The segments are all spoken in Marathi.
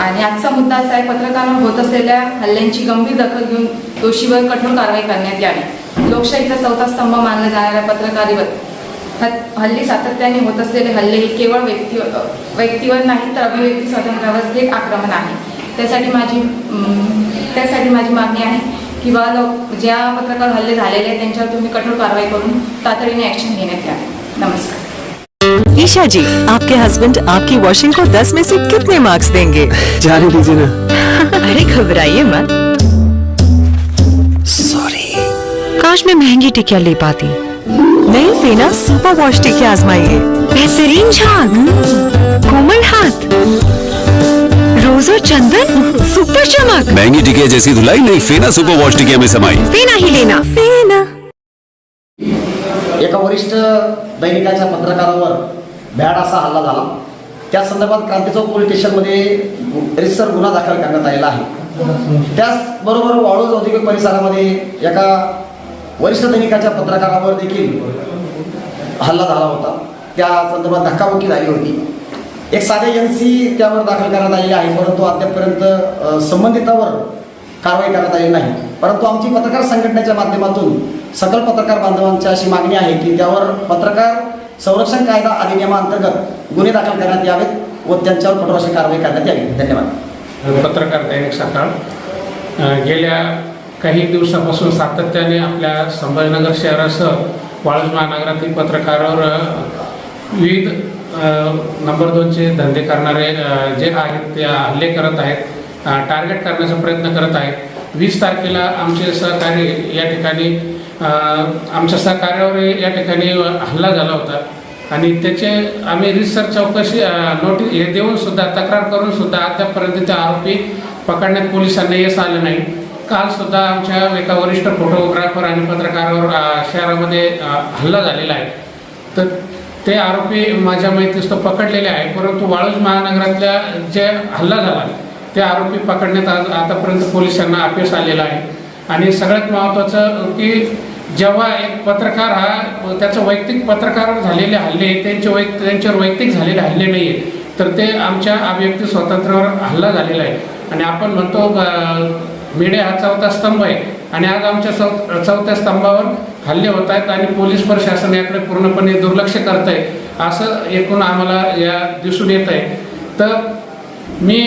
आणि आजचा मुद्दा असा आहे पत्रकारांवर होत असलेल्या हल्ल्यांची गंभीर दखल घेऊन दोषीवर कठोर कारवाई करण्यात यावी. लोकशाहीचा चौथा स्तंभ मानला जाणाऱ्या पत्रकारीवर. हल्ली सातत्याने होत असलेले हल्ले हे केवळ व्यक्ती व्यक्तीवर नाही तर अभिव्यक्ती स्वातंत्र्यावर थेट आक्रमण आहे. त्यासाठी माझी त्यासाठी माझी मागणी आहे की बा लोक ज्या पत्रकार हल्ले झालेले आहेत त्यांच्यावर तुम्ही कठोर कारवाई करून तातडीने ॲक्शन घेण्यात यावे. नमस्कार. ईशा जी आपके हस्बैंड आपकी वॉशिंग को 10 में से कितने मार्क्स देंगे? जाने दीजिए ना। अरे घबराइए मत। सॉरी काश मैं महँगी टिकिया ले पाती। नई फेना सुपर वॉश टिकिया आजमाइए। बेहतरीन झाग। कोमल हाथ। रोज और चंदन सुपर चमक। महँगी टिकिया जैसी धुलाई नहीं फेना सुपर वॉश टिकिया में समाई। फेना ही लेना। फेना एका वरिष्ठ दैनिकाच्या पत्रकारावर भ्याड असा हल्ला झाला. त्या संदर्भात क्रांती चौक पोलीस स्टेशनमध्ये रिसर गुन्हा दाखल करण्यात आलेला आहे. त्याचबरोबर वाळूज औद्योगिक परिसरामध्ये एका वरिष्ठ दैनिकाच्या पत्रकारावर देखील हल्ला झाला होता. त्या संदर्भात धक्काबुक्की झाली होती. एक साधे एजन्सी त्यावर दाखल करण्यात आलेली आहे परंतु अद्यापपर्यंत संबंधितावर कारवाई करण्यात आलेली नाही. परंतु आमची पत्रकार संघटनेच्या माध्यमातून सकल पत्रकार बांधवांची अशी मागणी आहे की त्यावर पत्रकार संरक्षण कायदा अधिनियमाअंतर्गत गुन्हे दाखल करण्यात यावेत व त्यांच्यावर कठोर अशी कारवाई करण्यात यावी. धन्यवाद. पत्रकार दैनिक सकाळ. गेल्या काही दिवसापासून सातत्याने आपल्या संभाजीनगर शहरासह वाळूज महानगरातील पत्रकारावर विविध नंबर दोनचे धंदे करणारे जे आहेत ते हल्ले करत आहेत टार्गेट करण्याचा प्रयत्न करत आहेत. वीस तारखेला आमचे सहकारी या ठिकाणी आमच्या सहकार्यावर या ठिकाणी हल्ला झाला होता. आणि त्याचे आम्ही रिसर्च चौकशी नोटीस हे देऊन सुद्धा तक्रार करून सुद्धा आतापर्यंत ते आरोपी पकडण्यात पोलिसांना यश आलं नाही. काल सुद्धा आमच्या एका वरिष्ठ फोटोग्राफर आणि पत्रकारावर शहरामध्ये हल्ला झालेला आहे. तर ते आरोपी माझ्या माहितीस तो पकडलेले आहे परंतु वाळूज महानगरातल्या जे हल्ला झाला ते आरोपी पकडण्यात आज आतापर्यंत पोलिसांना अपयश आलेलं आहे. आणि सगळ्यात महत्त्वाचं की जेव्हा एक पत्रकार हा त्याचं वैयक्तिक पत्रकारावर झालेले हल्ले त्यांचे वैयक्तिक त्यांच्यावर वैयक्तिक झालेले हल्ले नाही आहेत तर ते आमच्या अभिव्यक्ती स्वातंत्र्यावर हल्ला झालेला आहे. आणि आपण म्हणतो अं, मीडिया हा चौथा स्तंभ आहे. आणि आज आमच्या चौ चौथ्या स्तंभावर हल्ले होत आहेत आणि पोलीस प्रशासन याकडे पूर्णपणे दुर्लक्ष करत आहे असं एकूण आम्हाला या दिसून येत आहे तर मी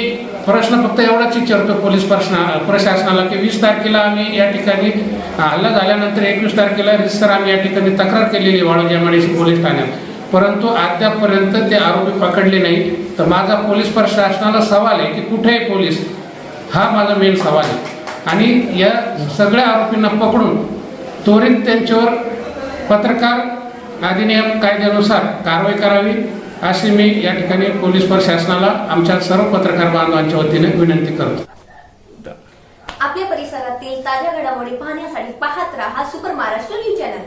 प्रश्न फक्त एवढाच विचारतो पोलीस प्रश्ना प्रशासनाला की वीस तारखेला आम्ही या ठिकाणी हल्ला झाल्यानंतर एकवीस तारखेला रिसर आम्ही या ठिकाणी तक्रार केलेली वाळूज एमआयडीसी पोलीस ठाण्यात. परंतु अद्यापर्यंत ते आरोपी पकडले नाही. तर माझा पोलीस प्रशासनाला सवाल आहे की कुठे आहे पोलीस? हा माझा मेन सवाल आहे. आणि या सगळ्या आरोपींना पकडून त्वरित त्यांच्यावर पत्रकार अधिनियम कायद्यानुसार कारवाई करावी. अशी मी या ठिकाणी पोलीस प्रशासनाला आमच्या सर्व पत्रकार बांधवांच्या वतीने विनंती करतो. आपल्या परिसरातील ताज्या घडामोडी पाहण्यासाठी पाहत राहा सुपर महाराष्ट्र न्यूज चॅनल.